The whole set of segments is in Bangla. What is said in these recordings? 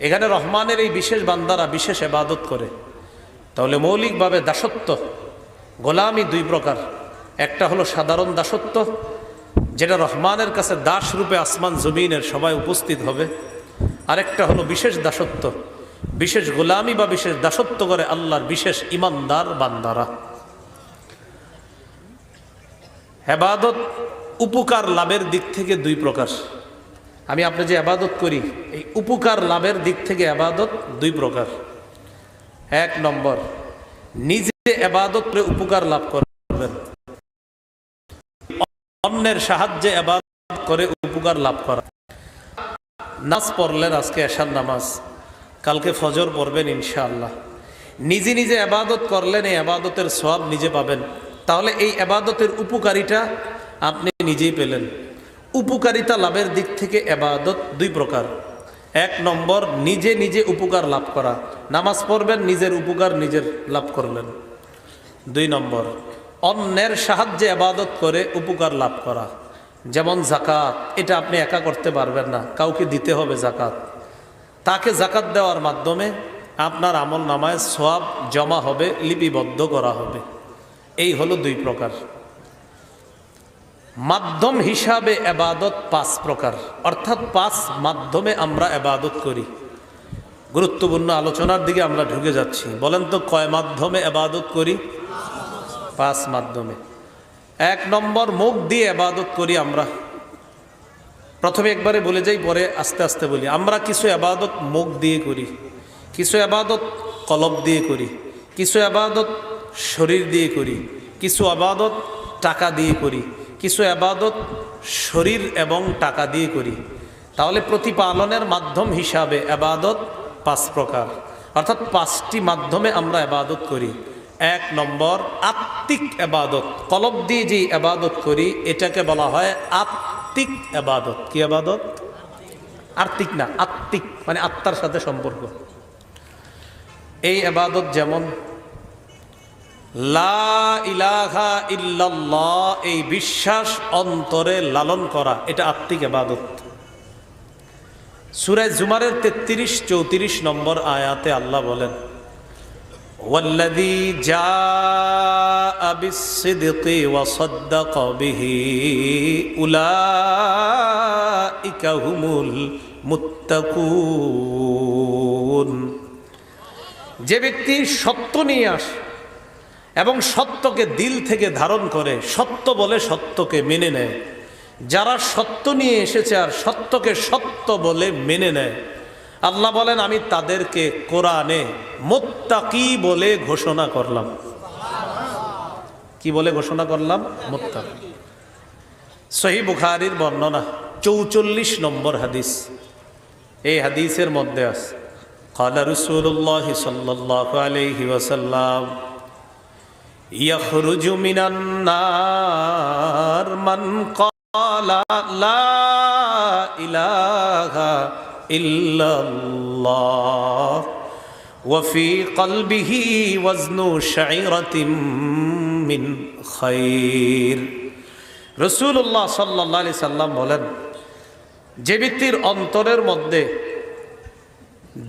এখানে রহমানের এই বিশেষ বান্দারা বিশেষ এবাদত করে। তাহলে মৌলিকভাবে দাসত্ব, গোলামি দুই প্রকার। একটা হলো সাধারণ দাসত্ব, যেটা রহমানের কাছে দাস রূপে আসমান জমিনের সবাই উপস্থিত হবে। আরেকটা হলো বিশেষ দাসত্ব, বিশেষ গোলামি বা বিশেষ দাসত্ব করে আল্লাহর বিশেষ ইমানদার বান্দারা। হেবাদত উপকার লাভের দিক থেকে দুই প্রকার। আমি আপনি যে আবাদত করি, এই উপকার লাভের দিক থেকে আবাদত দুই প্রকার। এক নম্বর, নিজে আবাদত করে উপকার লাভ করবেন। অন্যের সাহায্যে আবাদত করে উপকার লাভ করা। নাচ পড়লেন আজকে এশার নামাজ, কালকে ফজর পড়বেন ইনশাআল্লাহ। নিজে নিজে আবাদত করলেন, এই আবাদতের সব নিজে পাবেন। তাহলে এই আবাদতের উপকারিতা আপনি নিজেই পেলেন। উপকারিতা লাভের দিক থেকে এবাদত দুই প্রকার। এক নম্বর, নিজে নিজে উপকার লাভ করা। নামাজ পড়বেন, নিজের উপকার নিজের লাভ করলেন দুই নম্বর, অন্যের সাহায্যে আবাদত করে উপকার লাভ করা। যেমন জাকাত এটা আপনি একা করতে পারবেন না, কাউকে দিতে হবে জাকাত তাকে জাকাত দেওয়ার মাধ্যমে আপনার আমল নামায় সব জমা হবে, লিপিবদ্ধ করা হবে। এই হলো দুই প্রকার। মাধ্যম হিসাবে এবাদত পাঁচ প্রকার। অর্থাৎ পাঁচ মাধ্যমে আমরা এবাদত করি। গুরুত্বপূর্ণ আলোচনার দিকে আমরা ঢুকে যাচ্ছি। বলেন তো, কয় মাধ্যমে এবাদত করি? পাঁচ মাধ্যমে। এক নম্বর, মুখ দিয়ে এবাদত করি আমরা। প্রথমে একবারে বলে যাই, পরে আস্তে আস্তে বলি। আমরা কিছু আবাদত মুখ দিয়ে করি, কিছু আবাদত কলব দিয়ে করি, কিছু আবাদত শরীর দিয়ে করি, কিছু আবাদত টাকা দিয়ে করি কিছু আবাদত শরীর এবং টাকা দিয়ে করি। তাহলে প্রতিপালনের মাধ্যম হিসাবে আবাদত পাঁচ প্রকার। অর্থাৎ পাঁচটি মাধ্যমে আমরা আবাদত করি। এক নম্বর, আত্মিক আবাদত। কলব দিয়ে যে আবাদত করি, এটাকে বলা হয় আত্মিক আবাদত। কি আবাদত? আর্থিক না, আত্মিক মানে আত্মার সাথে সম্পর্ক। এই আবাদত যেমন লা ইলাহা ইল্লাল্লাহ এই বিশ্বাস অন্তরে লালন করা এটা আত্মিক আবাদত সুরায় জুমারের তেত্রিশ চৌত্রিশ নম্বর আয়াতে আল্লাহ বলেন والذي جاء بالصدق وصدق به أولئك هم المتقون যে ব্যক্তি সত্য নিয়ে আসে এবং সত্যকে দিল থেকে ধারণ করে, সত্য বলে সত্যকে মেনে নেয়। যারা সত্য নিয়ে এসেছে আর সত্যকে সত্য বলে মেনে নেয়, আল্লাহ বলেন, আমি তাদেরকে কোরআনে মোত্তাকি বলে ঘোষণা করলাম। কি বলে ঘোষণা করলাম? মোত্তা সহি বুখারির বর্ণনা, চৌচল্লিশ নম্বর হাদিস। এই হাদিসের মধ্যে আছে, কালা রসুল্লাহ সাল্লাহ আলহি ওসাল্লাম يخرج من النار من قال لا إله إلا الله وفي قلبه وزن شعيرة من خير رسول الله صلى الله عليه وسلم বলেন যে ব্যক্তির অন্তরের মধ্যে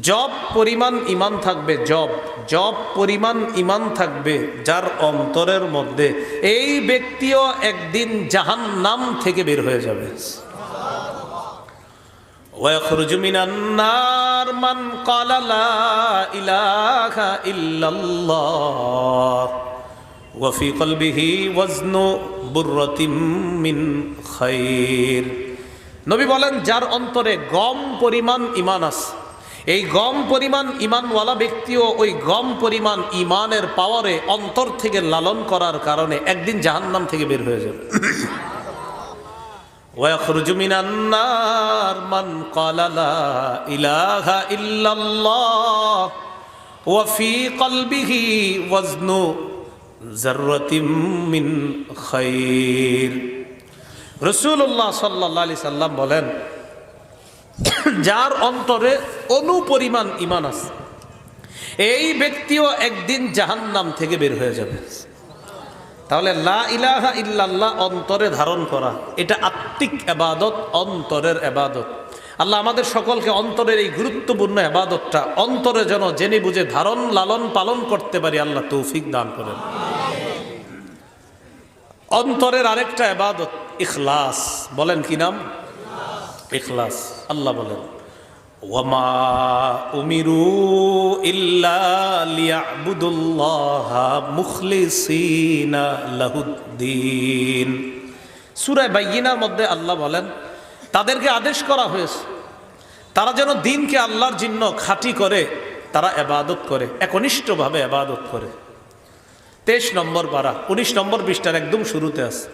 জব পরিমাণ ইমান থাকবে, জব জব পরিমাণ ইমান থাকবে যার অন্তরের মধ্যে। এই ব্যক্তিও একদিন জাহান নাম থেকে বের হয়ে যাবে। কলালা নবী বলেন, যার অন্তরে গম পরিমাণ ইমান আছে এই গম পরিমাণ ইমানওয়ালা ব্যক্তিও ওই গম পরিমাণ ইমানের পাওয়ারে অন্তর থেকে লালন করার কারণে একদিন জাহান্নাম থেকে বের হয়ে যাবে। ওয়াখরুজুমিনান্নার মান ইলাহা ইল্লাল্লাহ কলবিহি সাল্লাম বলেন যার অন্তরে অনুপরিমাণ ইমান আছে। এই ব্যক্তিও একদিন জাহান্নাম থেকে বের হয়ে যাবে। তাহলে লা ইলাহা ইল্লাল্লাহ অন্তরে ধারণ করা, এটা আত্মিক এবাদত অন্তরের এবাদত আল্লাহ আমাদের সকলকে অন্তরের এই গুরুত্বপূর্ণ আবাদতটা অন্তরে যেন জেনে বুঝে ধারণ, লালন পালন করতে পারি আল্লাহ তৌফিক দান করেন। অন্তরের আরেকটা আবাদত, ইখলাস। বলেন কি নাম? ইখলাস, আল্লাহ বলেন, ওয়ামা উমিরু ইল্লা লিয়াবুদুল্লাহ মুখলিসিনা লাহুদ্দিন। সূরা বাইয়িনার মধ্যে আল্লাহ বলেন, তাদেরকে আদেশ করা হয়েছে, তারা যেন দিনকে আল্লাহর জন্য খাঁটি করে, তারা এবাদত করে, একনিষ্ঠভাবে এবাদত করে। তেইশ নম্বর পারা, উনিশ নম্বর পৃষ্ঠার একদম শুরুতে আছে।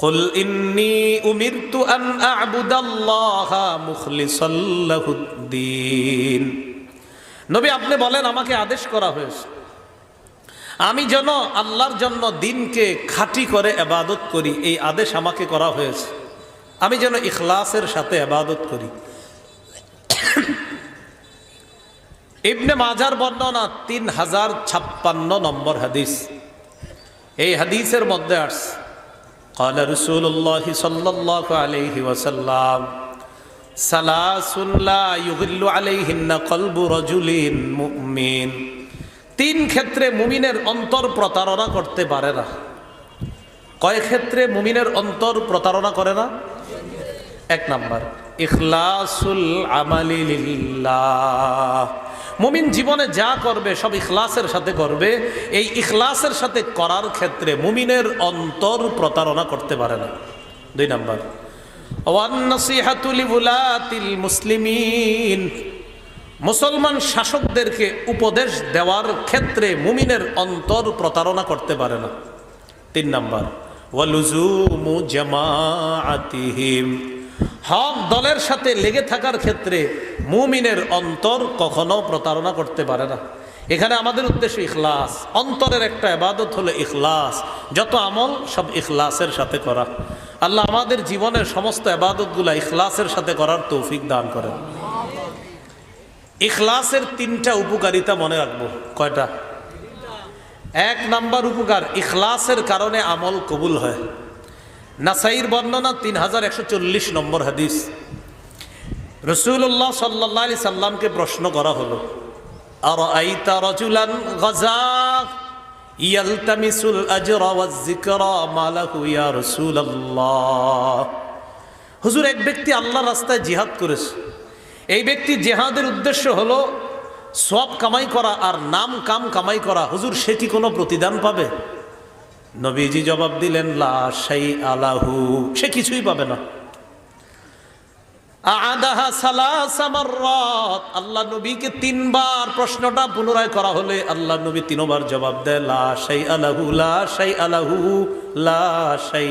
قل إني أمرت أن أعبد الله مخلصا له الدين নবী আপনি বলেন আমাকে আদেশ করা হয়েছে আমি যেন আল্লাহর জন্য দিনকে খাঁটি করে এবাদত করি এই আদেশ আমাকে করা হয়েছে আমি যেন ইখলাসের সাথে এবাদত করি ইবনে মাজার বর্ণনা তিন হাজার ছাপ্পান্ন নম্বর হাদিস এই হাদিসের মধ্যে আসছে قال رسول الله صلى الله عليه وسلم ثلاث لا يغل عليهن قلب رجل مؤمن তিন ক্ষেত্রে মুমিনের অন্তর প্রতারণা করতে পারে না কয় ক্ষেত্রে মুমিনের অন্তর প্রতারণা করে না এক নাম্বার ইখলাসুল আমালি লিল্লাহ। মুমিন জীবনে যা করবে, সব ইখলাসের সাথে করবে। এই ইখলাসের সাথে করার ক্ষেত্রে মুমিনের অন্তর প্রতারণা করতে পারে না। দুই নাম্বার। মুসলিমিন। মুসলমান শাসকদেরকে উপদেশ দেওয়ার ক্ষেত্রে মুমিনের অন্তর প্রতারণা করতে পারে না। তিন নাম্বার। ওয়ালুজুমু জামাআতিহিম। হক দলের সাথে লেগে থাকার ক্ষেত্রে মুমিনের অন্তর কখনো প্রতারণা করতে পারে না। এখানে আমাদের উদ্দেশ্য ইখলাস। অন্তরের একটা ইবাদত হলো ইখলাস। যত আমল, সব ইখলাসের সাথে করা। আল্লাহ আমাদের জীবনের সমস্ত আবাদতগুলা ইখলাসের সাথে করার তৌফিক দান করেন। ইখলাসের তিনটা উপকারিতা মনে রাখব। কয়টা? এক নাম্বার উপকার, ইখলাসের কারণে আমল কবুল হয়। নাসাইর বর্ণনা তিন হাজার একশো চল্লিশ নম্বর হাদিস। রসুল্লাহ সাল্লাহ আলি সাল্লামকে প্রশ্ন করা হলো আর আইতা রজুলান গজা? ইয়ালতামিসুল আজরা ওয়াজ যিকরা মালাহু ইয়া রাসূলুল্লাহ। হুজুর, এক ব্যক্তি আল্লাহর রাস্তায় জিহাদ করেছে। এই ব্যক্তি জেহাদের উদ্দেশ্য হলো সব কামাই করা আর নাম কাম কামাই করা। হুজুর, সে কি কোনো প্রতিদান পাবে? নবীজি জবাব দিলেন, লা সেই আলাহু সে কিছুই পাবে না। আল্লাহ নবীকে তিনবার প্রশ্নটা পুনরায় করা হলে আল্লাহ নবী তিনবার জবাব দেয়, লা আলাহু লা আলাহু লা সেই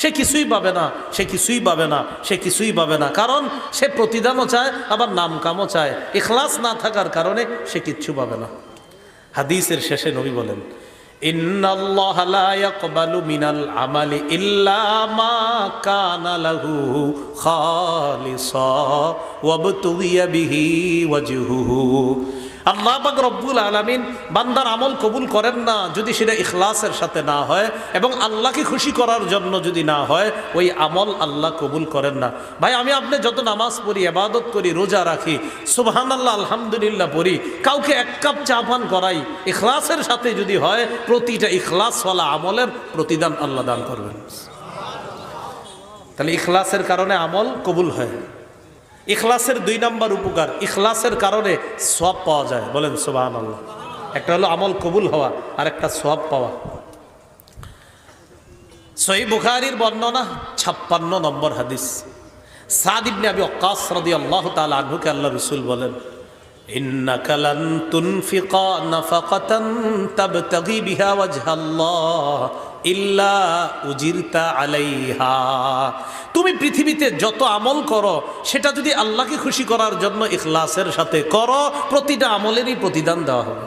সে কিছুই পাবে না, সে কিছুই পাবে না, সে কিছুই পাবে না। কারণ সে প্রতিদানও চায়, আবার নাম কামও চায়। এখলাস না থাকার কারণে সে কিচ্ছু পাবে না। হাদিসের শেষে নবী বলেন إن الله لا يقبل من العمل إلا ما كان له خالصا وابتغي به وجهه আল্লাহ পাক রব্বুল আলামিন বান্দার আমল কবুল করেন না যদি সেটা ইখলাসের সাথে না হয় এবং আল্লাহকে খুশি করার জন্য যদি না হয়, ওই আমল আল্লাহ কবুল করেন না। ভাই, আমি আপনি যত নামাজ পড়ি আবাদত করি, রোজা রাখি সুবহান আল্লাহ আলহামদুলিল্লাহ পড়ি, কাউকে এক কাপ চা পান করাই, ইখলাসের সাথে যদি হয়, প্রতিটা ইখলাসওয়ালা আমলের প্রতিদান আল্লাহ দান করবেন। তাহলে ইখলাসের কারণে আমল কবুল হয়। ইখলাসের দুই নম্বর উপকার। ইখলাসের কারণে সব পাওয়া যায়। বলেন সোবাহান আল্লাহ একটা হলো আমল কবুল হওয়া আর একটা সব পাওয়া। সহি বুখারির বর্ণনা ছাপ্পান্ন নম্বর হাদিস। সাদ ইবনে আবি রদি আল্লাহ তাল আনহুকে আল্লাহ রসুল বলেন ইন্নাকা লান তুনফিকা নাফাকাতান তাবতাগি বিহা ওয়াজহাল্লাহ ইল্লা উজিরতা আলাইহা। তুমি পৃথিবীতে যত আমল করো, সেটা যদি আল্লাহকে খুশি করার জন্য ইখলাসের সাথে করো, প্রতিটা আমলেরই প্রতিদান দেওয়া হবে।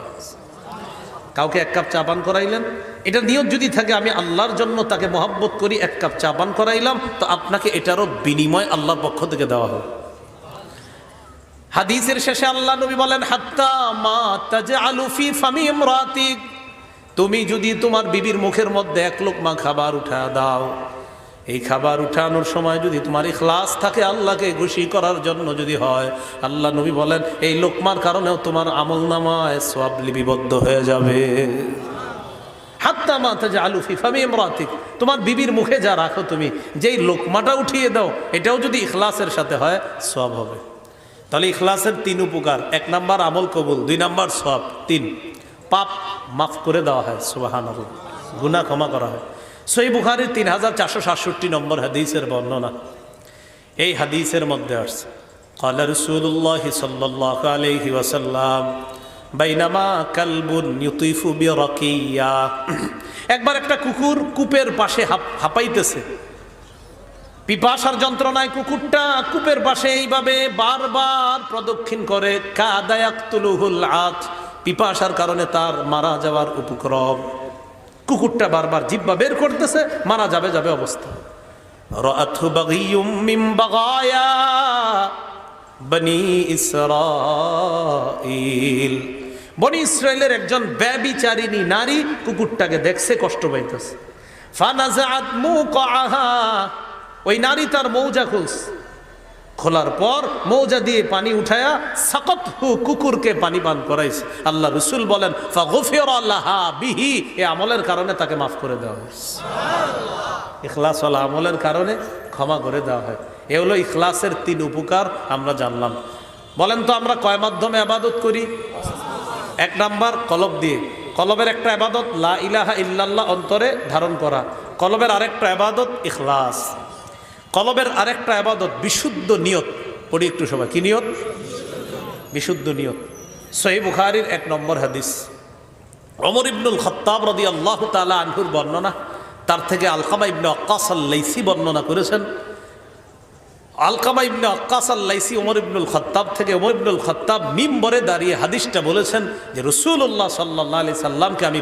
কাউকে এক কাপ চা পান করাইলেন? এটা নিয়ত যদি থাকে, আমি আল্লাহর জন্য তাকে মহব্বত করি, এক কাপ চা পান করাইলাম, তো আপনাকে এটারও বিনিময় আল্লাহর পক্ষ থেকে দেওয়া হবে। হাদিসের শেষে আল্লাহ নবী বলেন, হাত্তা মা তাজে আলুফি ফামি ইমরাতিক। তুমি যদি তোমার বিবির মুখের মধ্যে এক লোকমা খাবার উঠা দাও, এই খাবার উঠানোর সময় যদি তোমার ইখলাস থাকে আল্লাহকে খুশি করার জন্য যদি হয়, আল্লাহ নবী বলেন, এই লোকমার কারণেও তোমার আমল নামায় সব লিপিবদ্ধ হয়ে যাবে। হাত্তা মাথা যে আলু ফিফামি ইমরাতিক। তোমার বিবির মুখে যা রাখো তুমি, যেই লোকমাটা উঠিয়ে দাও, এটাও যদি ইখলাসের সাথে হয় সব হবে। তাহলে ইখলাসের তিন উপকার এক নাম্বার আমল কবুল দুই নাম্বার সব তিন পাপ মাফ করে দেওয়া হয় সুবাহান গুনা ক্ষমা করা হয় সই বুখারির তিন হাজার চারশো সাতষট্টি নম্বর হাদিসের বর্ণনা এই হাদিসের মধ্যে আসছে قال رسول الله صلى الله عليه وسلم বাইনামা কালবুন ইউতিফু বিরাকিয়া একবার একটা কুকুর কূপের পাশে হাপ- হাঁপাইতেছে পিপাসার যন্ত্রণায় কুকুরটা কূপের পাশে এইভাবে বারবার প্রদক্ষিণ করে পিপাসার কারণে তার মারা যাওয়ার উপক্রম। কুকুরটা বারবার জিব্বা বের করতেছে, মারা যাবে যাবে অবস্থা। বনি বনি ইসরায়েলের একজন ব্যবিচারিণী নারী কুকুরটাকে দেখছে, কষ্ট পাইতেছে। মুকাআহা ওই নারী তার মৌজা খুলছে। খোলার পর মৌজা দিয়ে পানি উঠায়া সাকত হু কুকুরকে পানি পান করাইছে। আল্লাহ রসুল বলেন আল্লাহা বিহি। এ আমলের কারণে তাকে মাফ করে দেওয়া হয়েছে। ইখলাসওয়ালা আমলের কারণে ক্ষমা করে দেওয়া হয়। এ হলো ইখলাসের তিন উপকার আমরা জানলাম। বলেন তো আমরা কয় মাধ্যমে আবাদত করি? এক নাম্বার কলব দিয়ে। কলবের একটা আবাদত লা ইলাহা ইল্লাল্লাহ অন্তরে ধারণ করা। কলবের আরেকটা আবাদত ইখলাস। কলবের আরেকটা আবাদত, বিশুদ্ধ নিয়ত। পড়ি একটু সবাই কি নিয়ত? বিশুদ্ধ নিয়ত। সহি বুখারির এক নম্বর হাদিস। অমর ইবনুল খত্তাব রদি আল্লাহ তালা আনহুর বর্ণনা, তার থেকে আলকামা ইবনে আক্কাস আল্লাইসি বর্ণনা করেছেন। আলকামা ইবনে আক্কাস আল্লাইসি ওমর ইবনুল খত্তাব থেকে ওমর ইবনুল খত্তাব মিম্বরে দাঁড়িয়ে হাদিসটা বলেছেন যে রসুল্লাহ সাল্লাহ আলি সাল্লামকে আমি